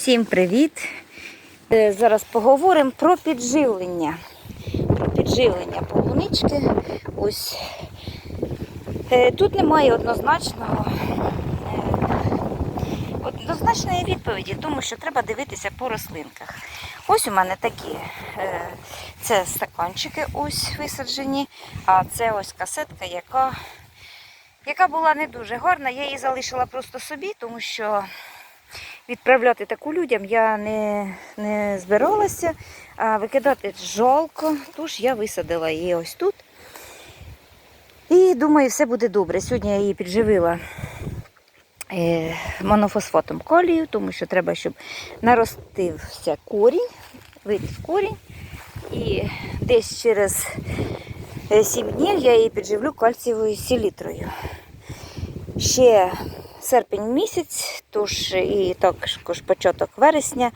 Всім привіт! Е, Зараз поговоримо про підживлення. Про підживлення полунички. Ось е, тут немає однозначного е, однозначної відповіді, тому що треба дивитися по рослинках. Ось у мене такі це стаканчики ось висаджені, а це ось касетка, яка, яка була не дуже гарна. Я її залишила просто собі, тому що відправляти таку людям я не, не збиралася, а викидати жалко, тож я висадила її ось тут. І думаю, все буде добре. Сьогодні я її підживила е, монофосфатом калію, тому що треба, щоб наростився корінь, виріс корінь. І десь через 7 днів я її підживлю кальцієвою селітрою. Ще серпень місяць, тож і також початок вересня.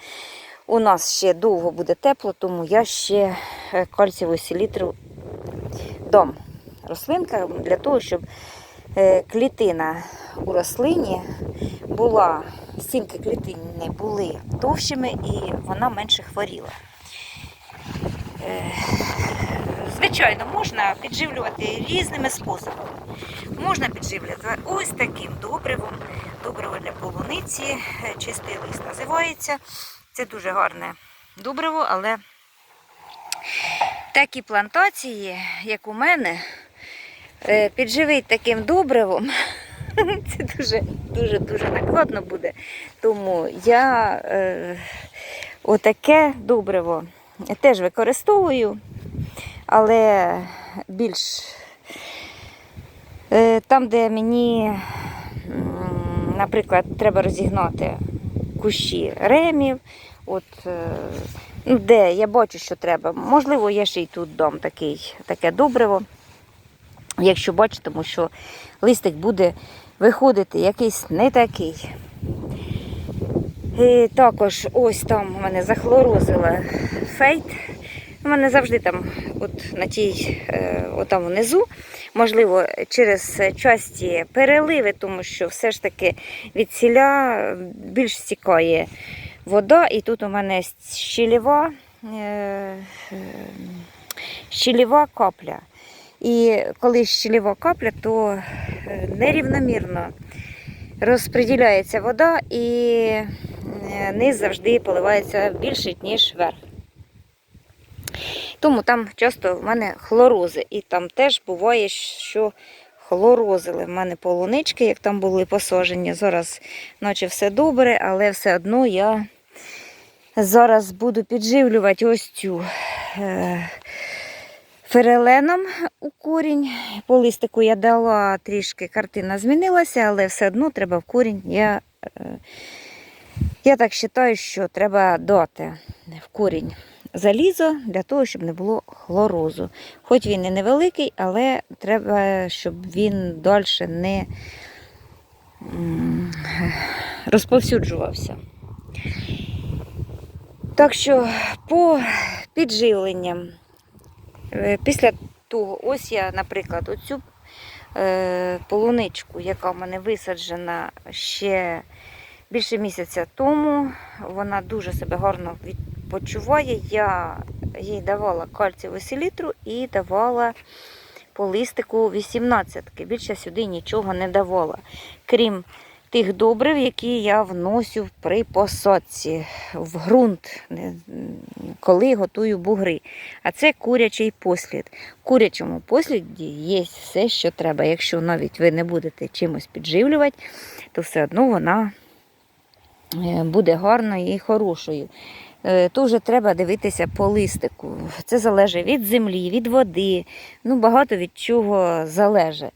У нас ще довго буде тепло, тому я ще е, кальцієву селітру дам рослинкам для того, щоб е, клітина у рослині була, стінки клітини були товщими і вона менше хворіла. Е, Звичайно, можна підживлювати різними способами. Можна підживлювати ось таким добривом. Добриво для полуниці, е, чистий лист називається. Це дуже гарне добриво, але такі плантації, як у мене, е, підживити таким добривом, це дуже дуже дуже накладно буде. Тому я е, отаке добриво теж використовую, але більш там, де мені, наприклад, треба розігнати кущі ремів, от, е, ну, де я бачу, що треба. Можливо, я ще й тут дам такий, таке добриво. Якщо бачу, тому що листик буде виходити якийсь не такий. І також ось там у мене захлорозила фейт. У мене завжди там, от на тій, е, отам внизу, можливо, через часті переливи, тому що все ж таки від сіля більш стікає вода, і тут у мене щелева, е, е, щелева капля. І коли щелева капля, то нерівномірно розподіляється вода і низ завжди поливається більше, ніж верх. Тому там часто в мене хлорози. І там теж буває, що хлорозили в мене полунички, як там були посажені. Зараз наче все добре, але все одно я зараз буду підживлювати ось цю е, фереленом у корінь. По листику я дала трішки, картина змінилася, але все одно треба в корінь. Я, е, я так вважаю, що треба дати в корінь залізо для того, щоб не було хлорозу. Хоч він і невеликий, але треба, щоб він далі не розповсюджувався. Так що по підживленням, е, після того, ось я, наприклад, оцю е, полуничку, яка в мене висаджена ще більше місяця тому, вона дуже себе гарно відпочиває. Я їй давала кальцієву селітру і давала по листику 18. Більше сюди нічого не давала. Крім тих добрив, які я вносю при посадці в ґрунт, коли готую бугри. А це курячий послід. В курячому посліді є все, що треба. Якщо навіть ви не будете чимось підживлювати, то все одно вона е, буде гарною і хорошою. Е, То вже треба дивитися по листику. Це залежить від землі, від води, ну багато від чого залежить.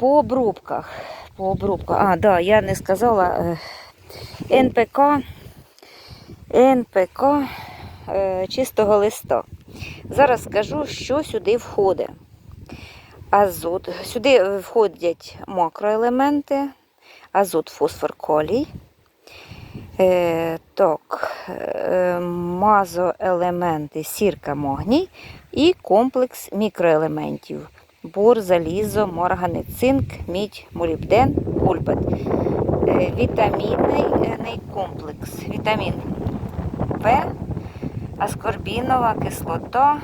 По обробках. По обробках. А, да, я не сказала е, НПК, НПК е, чистого листа. Зараз скажу, що сюди входить. Азот. Сюди входять макроелементи, азот, фосфор, калій. Е, так, е, мазоелементи, сірка, магній і комплекс мікроелементів. Бор, залізо, моргани, цинк, мідь, молібден, пульпет. Е, е, вітамінний комплекс. Вітамін В, аскорбінова кислота,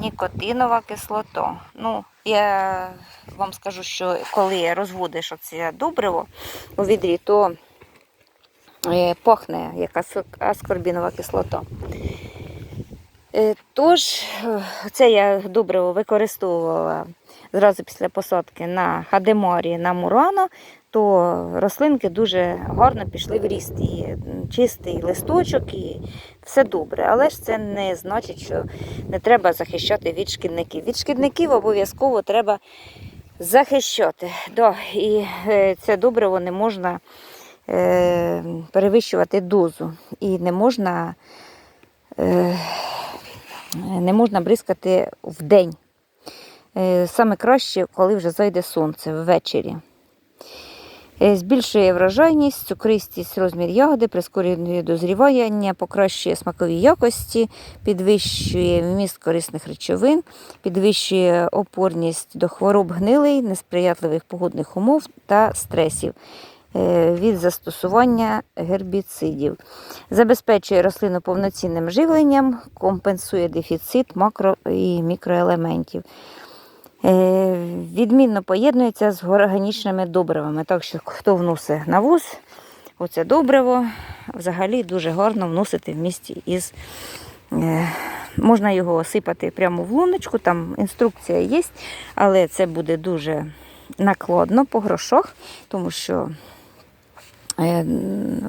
нікотинова кислота. Ну, я вам скажу, що коли розводиш оце добриво у відрі, то е, пахне як аскорбінова кислота. Е, Тож, е, це я добриво використовувала зразу після посадки на хадеморі на мурано, то рослинки дуже гарно пішли в ріст. І чистий листочок, і все добре. Але ж це не значить, що не треба захищати від шкідників. Від шкідників обов'язково треба захищати. Да, і е, це добриво не можна е, перевищувати дозу. І не можна. Е, не можна бризкати в день. Е, Саме краще, коли вже зайде сонце ввечері. Е, Збільшує врожайність, цукристість, розмір ягоди, прискорює дозрівання, покращує смакові якості, підвищує вміст корисних речовин, підвищує опорність до хвороб гнилий, несприятливих погодних умов та стресів е, від застосування гербіцидів. Забезпечує рослину повноцінним живленням, компенсує дефіцит макро і мікроелементів. Е, Відмінно поєднується з органічними добривами. Так що хто вносить навоз, оце добриво взагалі дуже гарно вносити в місті із. е, Можна його осипати прямо в луночку, там інструкція є, але це буде дуже накладно по грошах, тому що е,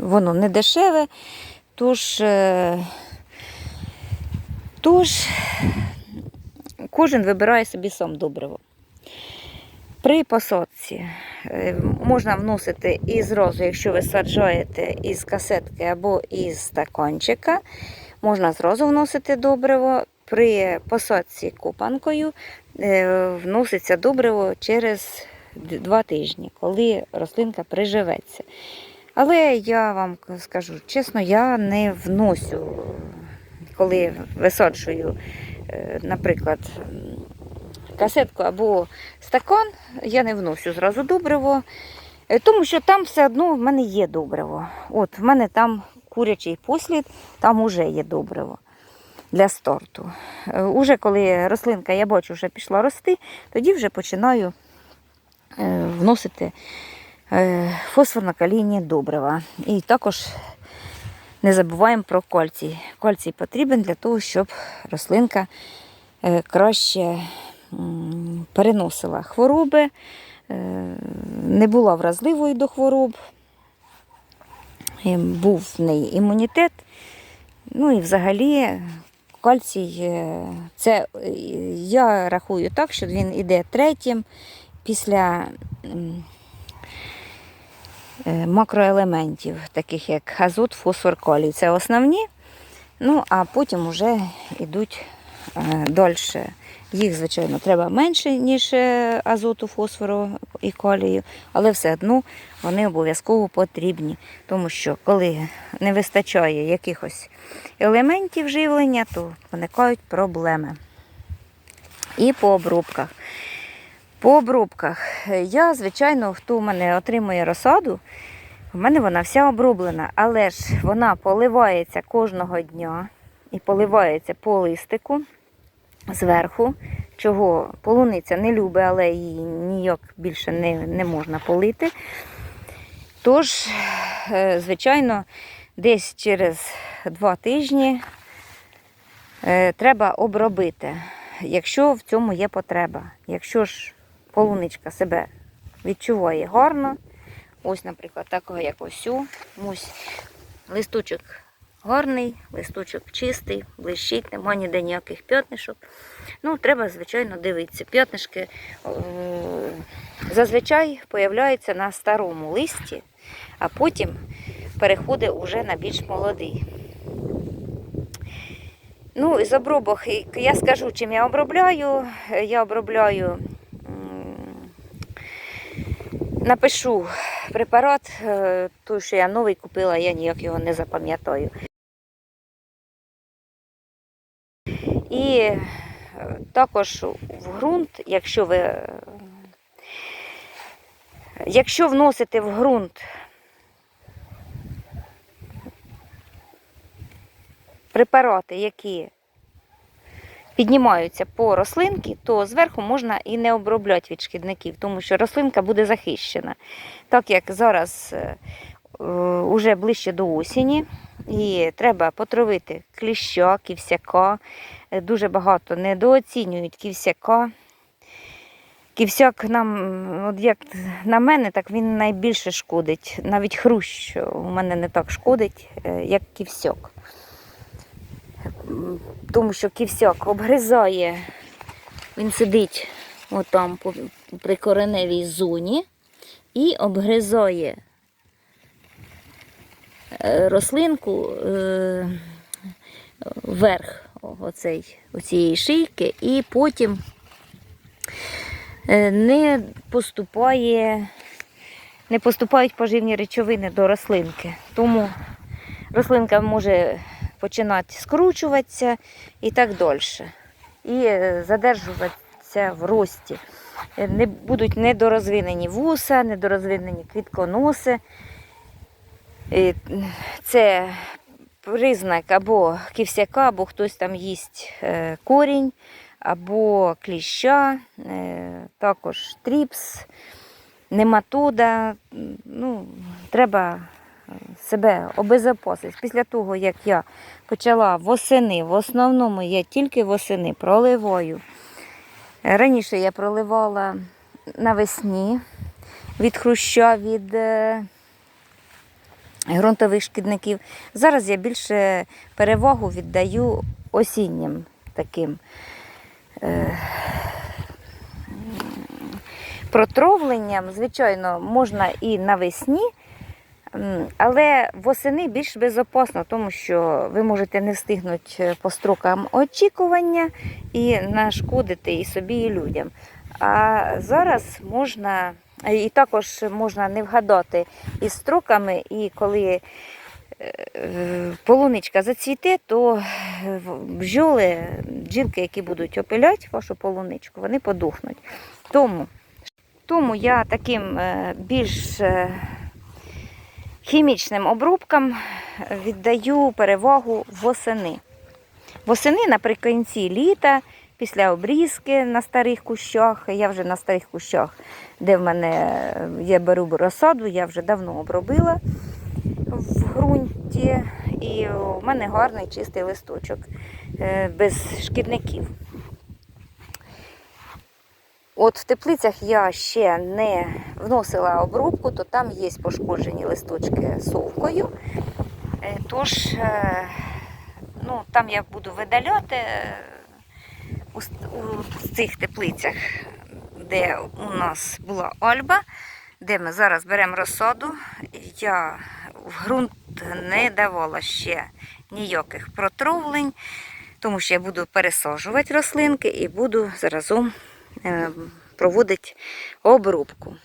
воно не дешеве. Тож, е, тож кожен вибирає собі сам добриво. При посадці е, можна вносити і зразу, якщо ви саджаєте із касетки або із стаканчика, можна зразу вносити добриво. При посадці копанкою е, вноситься добриво через два тижні, коли рослинка приживеться. Але я вам скажу чесно, я не вносю, коли висаджую, е, наприклад, касетку або стакан, я не вносю зразу добриво, е, тому що там все одно в мене є добриво. От в мене там курячий послід, там уже є добриво для старту. Е, Уже коли рослинка, я бачу, вже пішла рости, тоді вже починаю вносити фосфорно-калійні добрива. І також не забуваємо про кальцій. Кальцій потрібен для того, щоб рослинка е, краще переносила хвороби, е, не була вразливою до хвороб, був в неї імунітет. Ну і взагалі кальцій е, це е, я рахую так, що він іде третім після е, макроелементів, таких як азот, фосфор, калій. Це основні. Ну, а потім вже йдуть е, далі. Їх, звичайно, треба менше, ніж е, азоту, фосфору і калію, але все одно вони обов'язково потрібні. Тому що коли не вистачає якихось елементів живлення, то виникають проблеми. І по обробках. По обробках. Я, звичайно, хто в мене отримує розсаду, в мене вона вся оброблена, але ж вона поливається кожного дня і поливається по листику зверху, чого полуниця не любить, але її ніяк більше не, не можна полити. Тож, е, звичайно, десь через два тижні е, треба обробити, якщо в цьому є потреба. Якщо ж полуничка себе відчуває гарно, ось, наприклад, такого як ось цю, ось листочок гарний, листочок чистий, блищить, нема ніде ніяких п'ятнишок. Ну, треба, звичайно, дивитися. П'ятнишки е, зазвичай появляються на старому листі, а потім переходить уже на більш молодий. Ну, із обробок, я скажу, чим я обробляю. Я обробляю, напишу препарат, е, той, що я новий купила, я ніяк його не запам'ятаю. І е, також в ґрунт, якщо ви е, Якщо вносити в ґрунт препарати, які піднімаються по рослинки, то зверху можна і не обробляти від шкідників, тому що рослинка буде захищена. Так як зараз е, е, уже ближче до осені, і треба потравити кліща, ківсяка. Е, Дуже багато недооцінюють ківсяка. Ківсяк нам, от як на мене, так він найбільше шкодить. Навіть хрущ у мене не так шкодить, е, як ківсяк. Тому що ківсяк обгризає, він сидить отам по прикореневій зоні і обгризає е, рослинку е, вверх оцей, оцієї шийки, і потім е, не поступає, не поступають поживні речовини до рослинки. Тому рослинка може починати скручуватися і так далі. І е, задержуватися в рості. Е, Не будуть недорозвинені вуса, недорозвинені квітконоси. І Це признак або ківсяка, або хтось там їсть е, корінь, або кліща, е, також тріпс, нематода. Ну, треба себе обезопасити. Після того, як я почала восени, в основному я тільки восени проливаю. Раніше я проливала навесні від хруща, від е, ґрунтових шкідників. Зараз я більше перевагу віддаю осіннім таким е, протровленням. Звичайно, можна і навесні. Але восени більш безопасно, тому що ви можете не встигнути по строкам очікування і нашкодити і собі, і людям. А зараз можна, і також можна не вгадати із строками, і коли е, полуничка зацвіте, то бджоли, бджілки, які будуть опиляти вашу полуничку, вони подухнуть. Тому, тому я таким е, більш е, хімічним обробкам віддаю перевагу восени. Восени наприкінці літа, після обрізки на старих кущах. Я вже на старих кущах, де в мене я беру розсаду, я вже давно обробила в ґрунті. І у мене гарний чистий листочок е, без шкідників. От в теплицях я ще не вносила обробку, то там є пошкоджені листочки совкою. Е, Тож, е, ну, там я буду видаляти е, у, у цих теплицях, де у нас була альба, де ми зараз беремо розсаду. Я в ґрунт не давала ще ніяких протровлень, тому що я буду пересаджувати рослинки і буду заразом е, проводити обробку.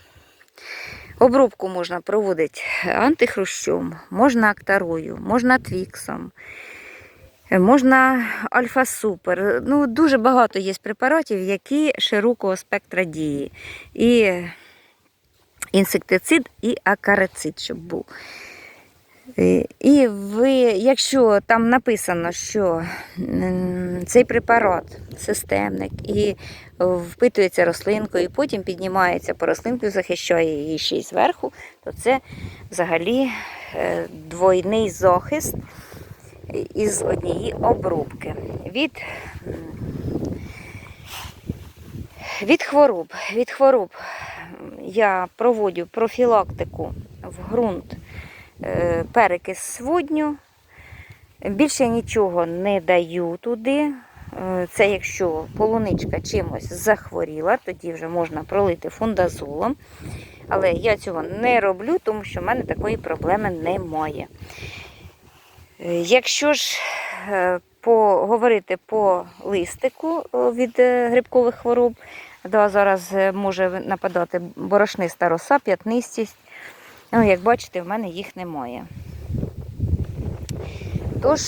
Обробку можна проводити антихрущом, можна актарою, можна твіксом, е, можна альфа-супер. Ну, дуже багато є препаратів, які широкого спектра дії. І інсектицид, і акарицид, щоб був. Е, І ви, якщо там написано, що цей препарат системник і впитується рослинкою, і потім піднімається по рослинку, захищає її ще й зверху, то це взагалі е, двойний захист із однієї обробки. Від, від хвороб. Від хвороб я проводжу профілактику в ґрунт е, перекис водню. Більше нічого не даю туди. Е, Це якщо полуничка чимось захворіла, тоді вже можна пролити фундазолом. Але я цього не роблю, тому що в мене такої проблеми немає. Е, Якщо ж е, поговорити по листику від грибкових хвороб, да, зараз може нападати борошниста роса, п'ятнистість. Ну, як бачите, в мене їх немає. Тож,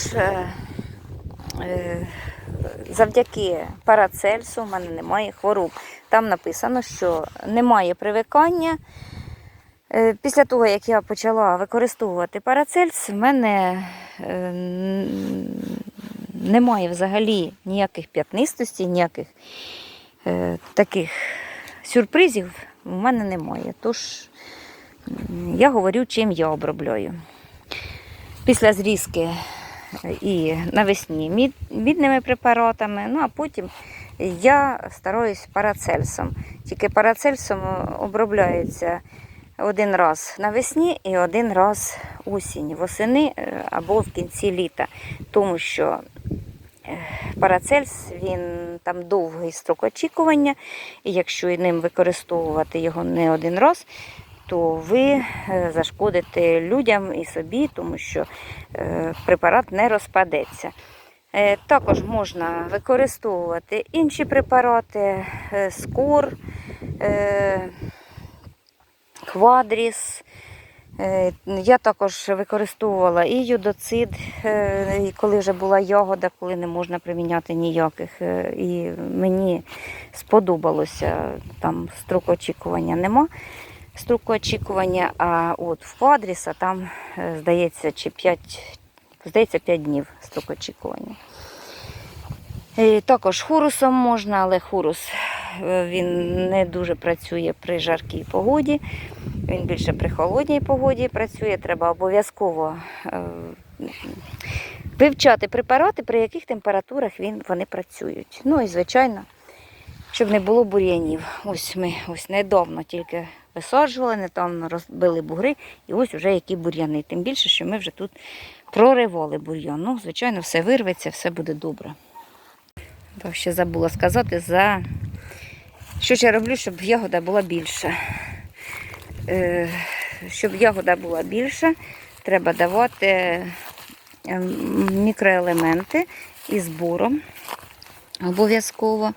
завдяки парацельсу в мене немає хвороб. Там написано, що немає привикання Е, Після того, як я почала використовувати парацельс, в мене е, немає взагалі ніяких п'ятнистостей, ніяких е, таких сюрпризів в мене немає. Тож я говорю, чим я обробляю. Після зрізки і навесні мід, мідними препаратами, ну а потім я стараюсь парацельсом. Тільки парацельсом обробляється один раз навесні і один раз осінь, восени е, або в кінці літа. Тому що е, парацельс він там довгий строк очікування, і якщо ним використовувати його не один раз, то ви е, зашкодите людям і собі, тому що е, препарат не розпадеться. Е, Також можна використовувати інші препарати, скор, квадріс. Я також використовувала і юдоцид, і коли вже була ягода, коли не можна приміняти ніяких. І мені сподобалося, там строк очікування нема. Строку очікування, а от в квадріса там, е, здається, чи 5, здається, 5 днів строк очікування. І також хурусом можна, але хурус е, він не дуже працює при жаркій погоді. Він більше при холодній погоді працює. Треба обов'язково е, вивчати препарати, при яких температурах він, вони працюють. Ну і звичайно, щоб не було бур'янів. Ось ми ось недавно тільки висаджували, недавно розбили бугри, і ось вже які бур'яни. Тим більше, що ми вже тут проривали бур'ян. Ну, звичайно, все вирветься, все буде добре. Ще забула сказати, за що ж я роблю, щоб ягода була більша. Е, щоб ягода була більша, треба давати ем, мікроелементи із бором обов'язково.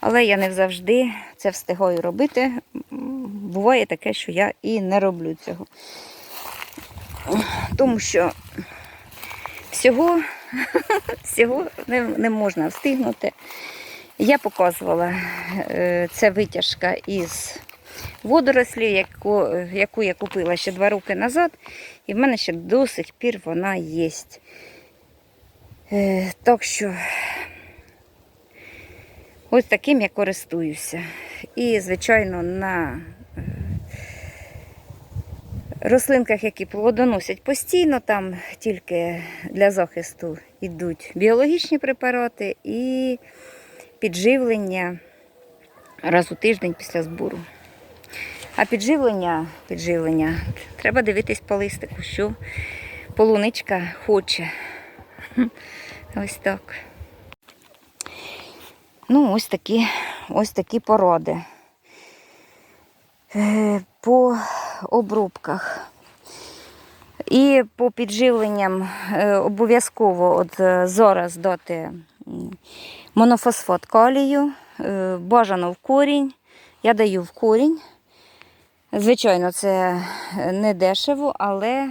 Але я не завжди це встигаю робити. Буває таке, що я і не роблю цього. Тому що всього, всього не, не можна встигнути. Я показувала, е, це витяжка із водорослів, яку, яку я купила ще два роки назад, і в мене ще до сих пір вона є. Е, Так що ось таким я користуюся. І, звичайно, на е, рослинках, які плодоносять постійно, там тільки для захисту йдуть біологічні препарати і підживлення раз у тиждень після збору. А підживлення, підживлення, треба дивитись по листику, що полуничка хоче. Ось так. Ну, ось такі, ось такі породи. Е, По обробках. І по підживленням е, обов'язково от е, зараз дати м, монофосфат калію, бажано в корінь. Я даю в корінь. Звичайно, це не дешево, але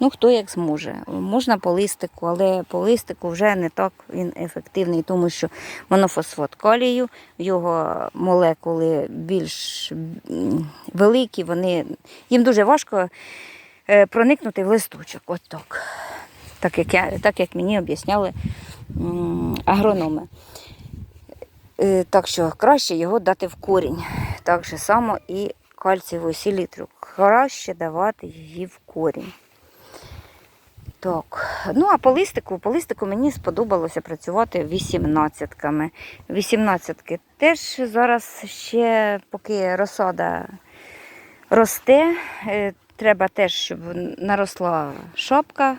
ну, хто як зможе. Можна по листику, але по листику вже не так він ефективний, тому що монофосфат калію, його молекули більш великі, вони, їм дуже важко е, проникнути в листочок. От так. Так як, я, так як мені об'ясняли агрономи. Е, Так що краще його дати в корінь. Так же само і кальцієву селітру. Краще давати її в корінь. Так. Ну, а по листику, по листику мені сподобалося працювати 18-ками. 18-ки теж зараз ще, поки розсада росте, е, треба теж, щоб наросла шапка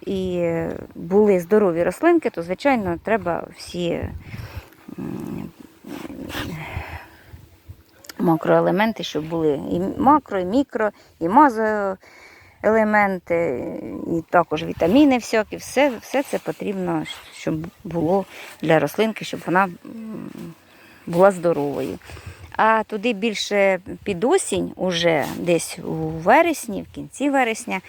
і були здорові рослинки, то, звичайно, треба всі макроелементи, щоб були і макро, і мікро, і мазоелементи, і також вітаміни всякі. Все, все це потрібно, щоб було для рослинки, щоб вона була здоровою. А туди більше під осінь, уже десь у вересні, в кінці вересня,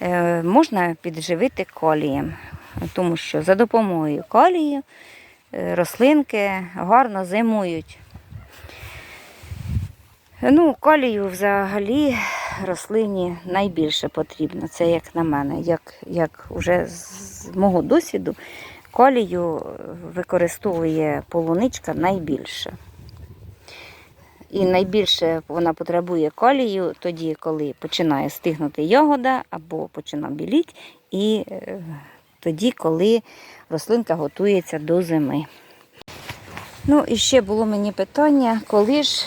е, можна підживити калієм, тому що за допомогою калію е, рослинки гарно зимують. Ну, калію взагалі рослині найбільше потрібно. Це як на мене, як, як вже з мого досвіду, калію використовує полуничка найбільше. І найбільше вона потребує калію тоді, коли починає стигнути ягода або починає біліть, і е, тоді, коли рослинка готується до зими. Ну і ще було мені питання, коли ж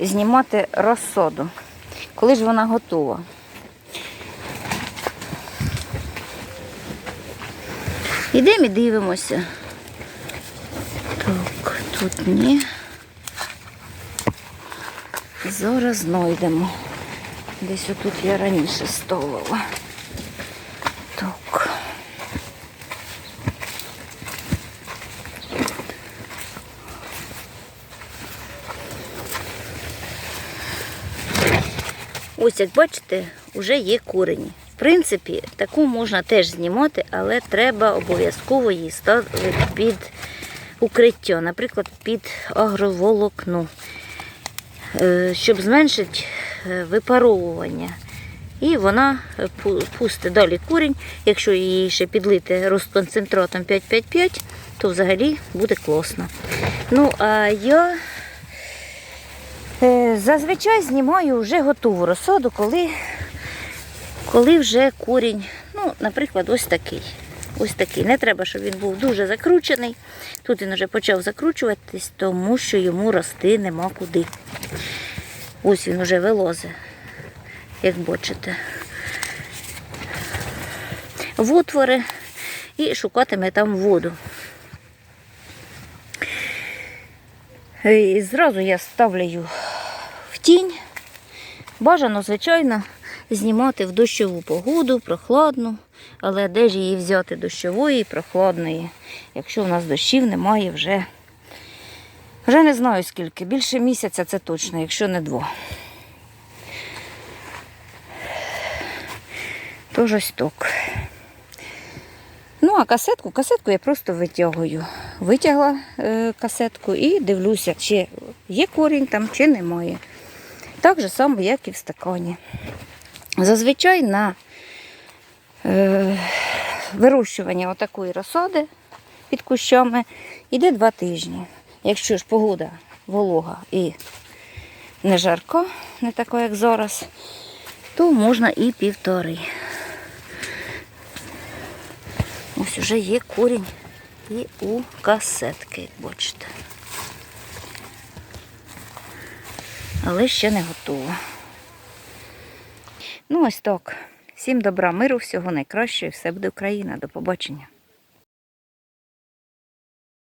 знімати розсоду, коли ж вона готова. Ідемо і дивимося. Так, тут ні. Зараз знайдемо. Десь отут я раніше ставила. Ось, як бачите, вже є корені. В принципі, таку можна теж знімати, але треба обов'язково її ставити під укриття, наприклад, під агроволокно, е, щоб зменшити е, випаровування. І вона пустить далі курінь. Якщо її ще підлити розконцентратом 5,5,5, то взагалі буде класно. Ну, а я Зазвичай знімаю вже готову розсаду, коли, коли вже корінь, ну, наприклад, ось такий. Ось такий. Не треба, щоб він був дуже закручений. Тут він вже почав закручуватись, тому що йому рости нема куди. Ось він вже вилозе, як бачите. В отвори і шукатиме там воду. І зразу я ставлю тінь. Бажано, звичайно, знімати в дощову погоду, прохладну. Але де ж її взяти дощової, і прохладної, якщо в нас дощів немає вже. Вже не знаю скільки. Більше місяця це точно, якщо не два. Тож ось так. Ну, а касетку, касетку я просто витягую. Витягла е, касетку і дивлюся, чи є корінь там, чи немає. Так же само, як і в стакані. Зазвичай на е, вирощування отакої розсади під кущами йде два тижні. Якщо ж погода волога і не жарка, не така, як зараз, то можна і півтори. Ось уже є корінь і у касетки, бачите. Але ще не готово. Ну, ось так. Всім добра, миру, всього найкращого, і все буде Україна. До побачення.